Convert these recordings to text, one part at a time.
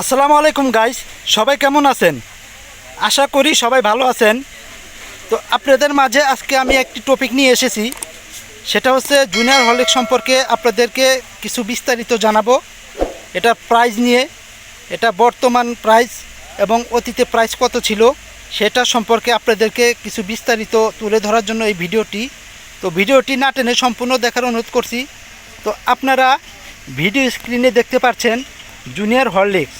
আসসালামু আলাইকুম গাইস সবাই কেমন আছেন? আশা করি সবাই ভালো আছেন। তো আপনাদের মাঝে আজকে আমি একটি টপিক নিয়ে এসেছি। সেটা হচ্ছে জুনিয়র হলিক সম্পর্কে আপনাদেরকে কিছু বিস্তারিত জানাব। এটা প্রাইস নিয়ে, এটা বর্তমান প্রাইস এবং অতীতে প্রাইস কত ছিল সেটা সম্পর্কে আপনাদেরকে কিছু বিস্তারিত তুলে ধরার জন্য এই ভিডিওটি। তো ভিডিওটি না টেনে সম্পূর্ণ দেখার অনুরোধ করছি। তো আপনারা ভিডিও স্ক্রিনে দেখতে পাচ্ছেন জুনিয়র হরলিক্স।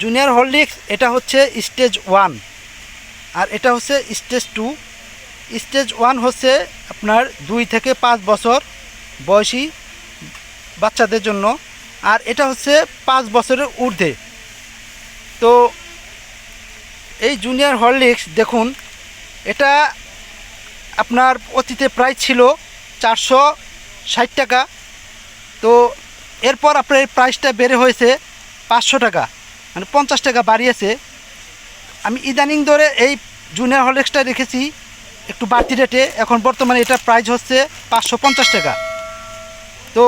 জুনিয়র হরলিক্স, এটা হচ্ছে স্টেজ ওয়ান। আর এটা হচ্ছে স্টেজ টু। স্টেজ ওয়ান হচ্ছে আপনার দুই থেকে পাঁচ বছর বয়সী বাচ্চাদের জন্য। আর এটা হচ্ছে পাঁচ বছরের ঊর্ধ্বে। তো এই জুনিয়র হরলিক্স, দেখুন, এটা আপনার অতীতে প্রাইস ছিল চারশো ষাট টাকা। তো এরপর আপনার এই প্রাইসটা বেড়ে হয়েছে পাঁচশো টাকা মানে পঞ্চাশ টাকা বাড়িয়েছে। আমি ইদানিং ধরে এই জুনিয়র হরলিক্সটা রেখেছি, একটু বাড়তি রেটে এখন বর্তমানে এটা প্রাইস হচ্ছে পাঁচশো পঞ্চাশ টাকা। তো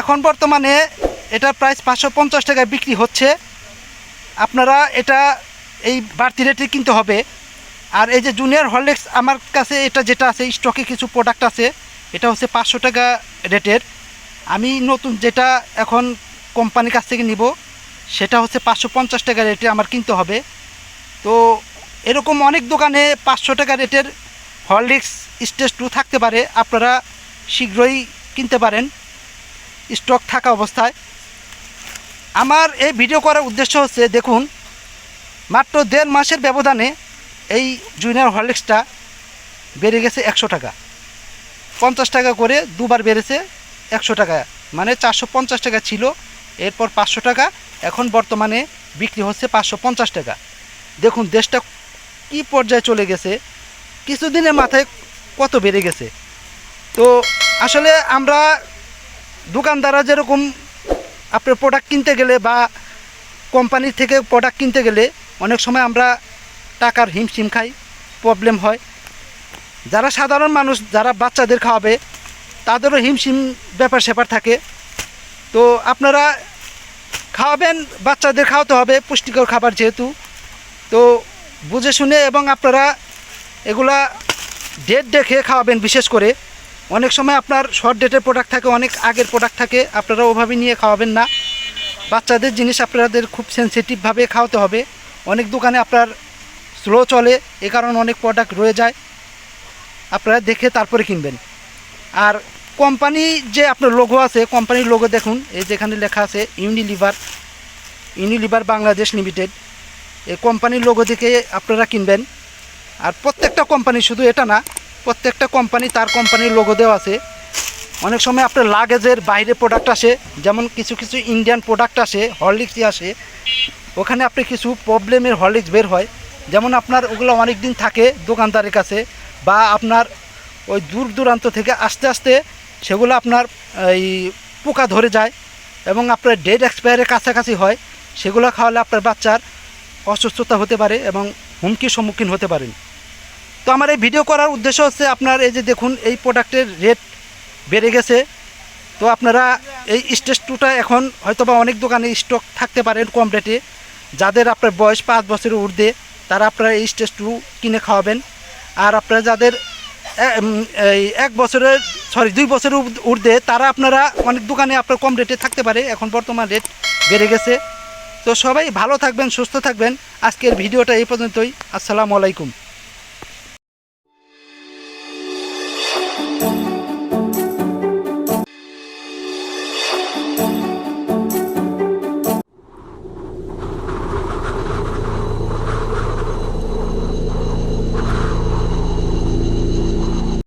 এখন বর্তমানে এটার প্রাইস পাঁচশো পঞ্চাশ টাকায় বিক্রি হচ্ছে। আপনারা এটা এই বাড়তি রেটে কিনতে হবে। আর এই যে জুনিয়র হরলিক্স আমার কাছে এটা যেটা আছে স্টকে কিছু প্রোডাক্ট আছে, এটা হচ্ছে পাঁচশো টাকা রেটের আমি নতুন যেটা এখন কোম্পানির কাছ থেকে নিব, সেটা হচ্ছে পাঁচশো পঞ্চাশ টাকা রেটে আমার কিনতে হবে। তো এরকম অনেক দোকানে পাঁচশো টাকা রেটের হরলিক্স স্টেজ টু থাকতে পারে, আপনারা শীঘ্রই কিনতে পারেন স্টক থাকা অবস্থায়। আমার এই ভিডিও করার উদ্দেশ্য হচ্ছে, দেখুন, মাত্র দেড় মাসের ব্যবধানে এই জুনিয়র হরলিক্সটা বেড়ে গেছে একশো টাকা। পঞ্চাশ টাকা করে দুবার বেড়েছে একশো টাকা। মানে চারশো পঞ্চাশ টাকা ছিল, এরপর পাঁচশো টাকা, এখন বর্তমানে বিক্রি হচ্ছে পাঁচশো পঞ্চাশ টাকা। দেখুন, দেশটা কি পর্যায়ে চলে গেছে, কিছুদিনের মাথায় কত বেড়ে গেছে। তো আসলে আমরা দোকানদাররা যেরকম আপনার প্রোডাক্ট কিনতে গেলে বা কোম্পানি থেকে প্রোডাক্ট কিনতে গেলে অনেক সময় আমরা টাকার হিমশিম খাই প্রবলেম হয়। যারা সাধারণ মানুষ, যারা বাচ্চাদের খাওয়াবে তাদেরও হিমশিম ব্যাপার স্যাপার থাকে। তো আপনারা খাওয়াবেন, বাচ্চাদের খাওয়াতে হবে, পুষ্টিকর খাবার যেহেতু। তো বুঝে শুনে এবং আপনারা এগুলা ডেট দেখে খাওয়াবেন বিশেষ করে। অনেক সময় আপনার শর্ট ডেটের প্রোডাক্ট থাকে, অনেক আগের প্রোডাক্ট থাকে, আপনারা ওভাবে নিয়ে খাওয়াবেন না। বাচ্চাদের জিনিস আপনাদের খুব সেন্সিটিভভাবে খাওয়াতে হবে। অনেক দোকানে আপনার স্লো চলে, এ কারণে অনেক প্রোডাক্ট রয়ে যায়। আপনারা দেখে তারপরে কিনবেন। আর কোম্পানি যে আপনার লোগো আছে, কোম্পানির লোগো দেখুন, এই যেখানে লেখা আছে ইউনিলিভার ইউনিলিভার বাংলাদেশ লিমিটেড এই কোম্পানির লোগো দেখে আপনারা কিনবেন। আর প্রত্যেকটা কোম্পানি শুধু এটা না, প্রত্যেকটা কোম্পানি তার কোম্পানির লোগো দেওয়া আছে। অনেক সময় আপনার লাগেজের বাইরে প্রোডাক্ট আসে, যেমন কিছু কিছু ইন্ডিয়ান প্রোডাক্ট আসে হরলিক্সই আসে। ওখানে আপনি কিছু প্রবলেমের হরলিক্স বের হয়। যেমন আপনার ওগুলো অনেক দিন থাকে দোকানদারের কাছে, বা আপনার ওই দূর দূরান্ত থেকে আস্তে আস্তে সেগুলো আপনার, এই পোকা ধরে যায় এবং আপনার ডেট এক্সপায়ারের কাছাকাছি হয়, সেগুলো খাওয়ালে আপনার বাচ্চার অসুস্থতা হতে পারে এবং হুমকির সম্মুখীন হতে পারেন তো আমার এই ভিডিও করার উদ্দেশ্য হচ্ছে আপনার এই যে দেখুন, এই প্রোডাক্টের রেট বেড়ে গেছে। তো আপনারা এই স্টেজ টুটা এখন হয়তোবা অনেক দোকানে স্টক থাকতে পারেন কম রেটে যাদের আপনার বয়স পাঁচ বছরের ঊর্ধ্বে, তারা আপনারা এই স্টেজ টু কিনে খাওয়াবেন। আর আপনারা যাদের এক বছরের সরি দুই বছরের ঊর্ধ্ব- তারা আপনারা অনেক দোকানে আপনার কম রেটে থাকতে পারে। এখন বর্তমান রেট বেড়ে গেছে। তো সবাই ভালো থাকবেন, সুস্থ থাকবেন। আজকের ভিডিওটা এই পর্যন্তই। আসসালামু আলাইকুম।